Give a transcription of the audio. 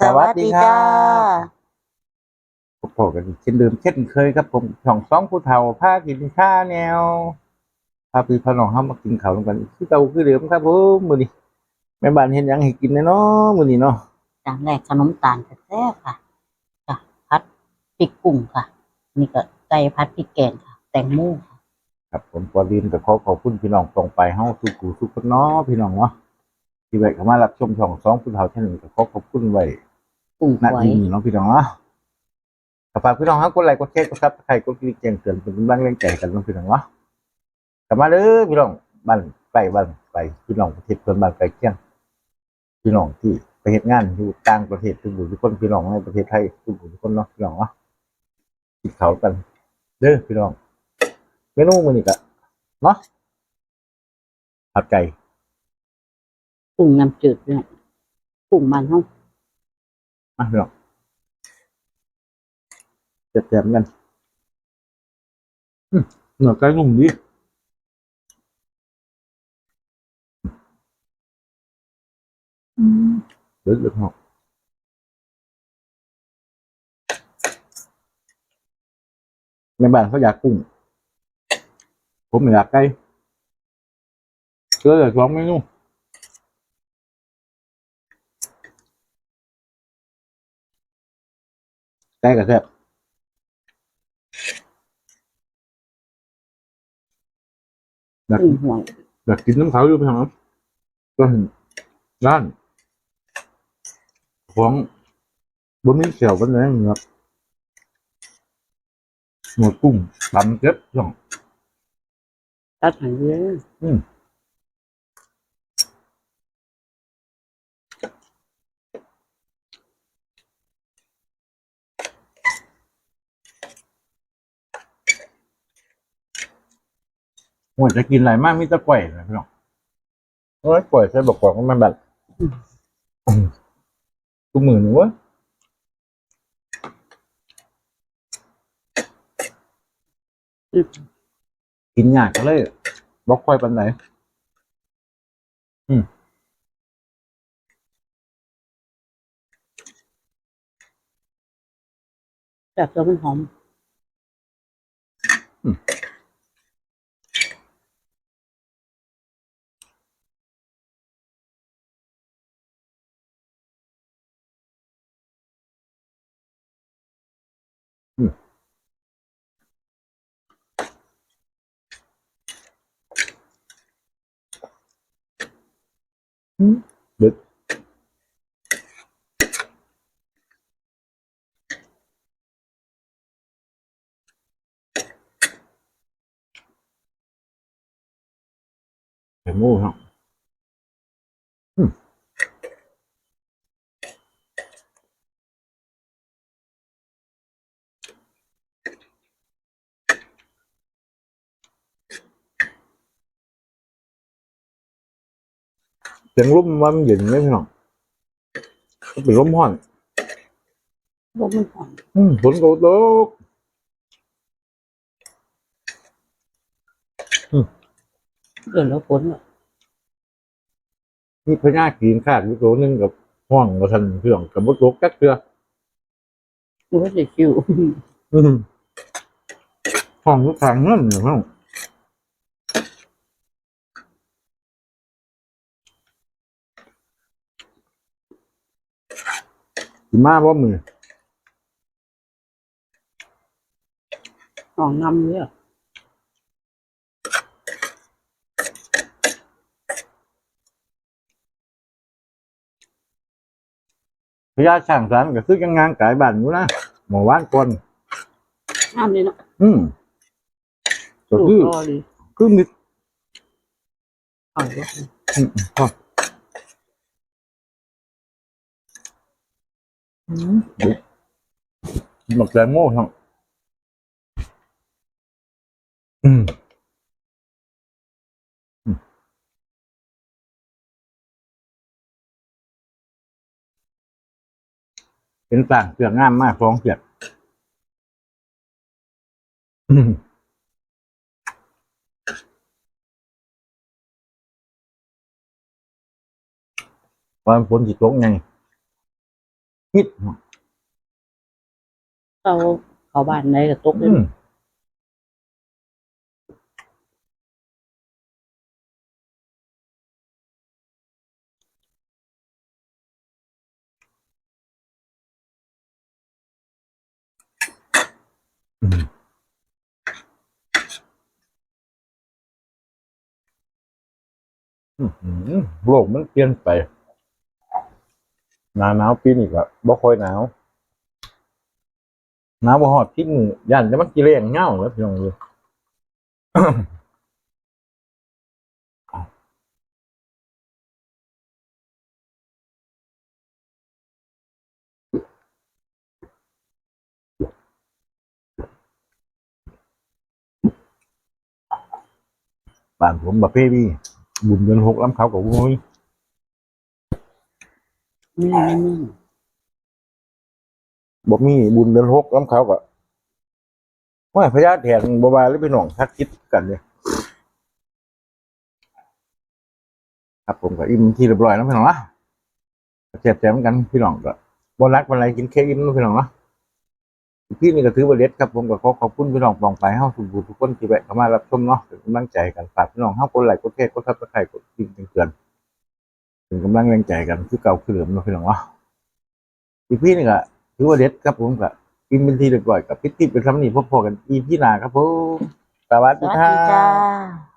สวัสดีจ้าพบกันอีกเช่นเดิมเช่นเคยครับผมช่องสองผู้เฒ่าพากินข้าวแนวพาพี่พาน้องเข้ามากินข้าวร่วมกันคือเก่าคือเดิมครับผมมื้อนี้แม่บ้านเห็นหยังให้กินแน่เนาะมื้อนี้เนาะจานแรกขนมตาลแซ่บๆค่ะจ้ะพัดพริกกุ้งค่ะ นี่ก็ไก่พัดพริกแกงค่ะ แตงโมค่ะครับผมก่อนอื่นก็ขอขอบคุณพี่น้องตรงไปเฮาทุกกูทุกคนเนาะพี่น้องเนาะที่แวะเข้ามารับชมช่องสองผู้เฒ่าเช่นนี้ก็ขอขอบคุณไว้ กุ้งณหวยที่นี้เนาะพี่น้องเนาะก็ฝากพี่น้องครับกดไลค์กดแชร์กดซับสไครต์กดกระดิ่งแจ้งเตือนเป็นกำลังแรงใจกันเนาะพี่น้องเนาะกลับมาเด้อพี่น้องบ้านใกล้บ้านไปพี่น้องประเทศเพื่อนบ้านใกล้เคียง พี่น้องที่ไปเฮ็ดงานอยู่ต่างประเทศทุกผู้ทุกคนพี่น้องในประเทศไทยทุกผู้ทุกคนเนาะพี่น้องเนาะกินเขาวกัน เด้อพี่น้องเมนูมื้อนี้ก็เนาะผัดไก่ กุ้งน้ำจืดเนี่ยกุ้งมันห้อง มาพี่น้องแจ่มๆกันอืมเนื้อไก่นุ่มดีเดือดเลยพี่น้องในบ้านเขาอยากกุ้ง ผมอยากไก่ก็เลยลองเมนู ไก่กับแซ่บอยากกุ้งหวยอยากกินน้ำเขาอยู่พี่น้องก็เห็นร้าน ของบะหมี่เขียวกันเลยนะครับหนวดกุ้งตำเก็บช่องตัดหันเลยอืม โอ้ยจะกินอะไรมากมิตรกล้วยนะพี่น้องโอ้ยกล้วยใส่บอกกอกมันแบบตุ้มือหนูวะกินยากก็เลยบอกกล้วยปันไหนแบบตัวมันหอม เด็ดไข่หมูครับอืมเสียงลมว่ามันเย็นไหมพี่น้องมันเป็นลมห้อนรสมันหอมอืมฝนก็ตกเกินแล้วฝนอะมีพญากีนขาดอยู่ตัวหนึงกับห้องกับทันเพื่องกับมดตกจักเตือมันก็จะคิวอืมห้องทุกทางเงื่อนอยู่ห้อง สิมาบ่มือหอมน้ำเลยอะพญาช่างสารก็คือยังงานกายบ้านอยู่นะหมู่บ้านก่อนน้ำเลยเนาะอืมก็ลูกคือ รอดีคือมิดอร่อยด้วยอืมพออืมเดี๋ยว หมกแตงโมครับอืมเป็นต่างเสืองามมากฟ้องเสียดอืมวันฝนจิตตกไง ฮิตเขาเขาบ้านไหนก็ตกอืมอืมอืมอืมโลกมันเปลี่ยนไป หนาหนาวปีนี้ก็บ่ค่อยหนาวหนาวบ่ฮอดที่มือย่านจะมันกิเลงเงาแล้วพี่น้องเลยบ้านผมประเภทนี้บุญเดือนหกล้ำเขากับวุ้ย นี่นี่นี่บอกมีบุญเดือนหกล้ำเขากับว่าพญาแถนบวาหรือพี่น้องทักคิดกันเลยครับผมกับอิ่มที่เรียบร้อยแล้วพี่น้องนะเจ็บแจมกันพี่น้องก็บนรักบนอะไรกินเค้กอิ่มพี่น้องเนาะพี่นี่ก็ถือว่าเล็ดครับผมก็ขอขอบคุณพี่น้องปองไปเฮาทุกผู้ทุกคนที่แวะเข้ามารับชมเนาะเป็นกำลังใจกันฝากพี่น้องเฮากดไลค์กดแชร์กดซับสไครต์กดติดตามเตือน เป็นกำลังแรงใจกันคือเก่าคือเดิมเนาะพี่น้องเนาะอีพี่นี่ก็ถือว่าเด็ดครับผมก็กินเป็นทีเรียบร้อยกับพิธีเป็นคำนี้พบพอกันอีพี่หนาครับผมสวัสดีวัสครัดีจ้าบ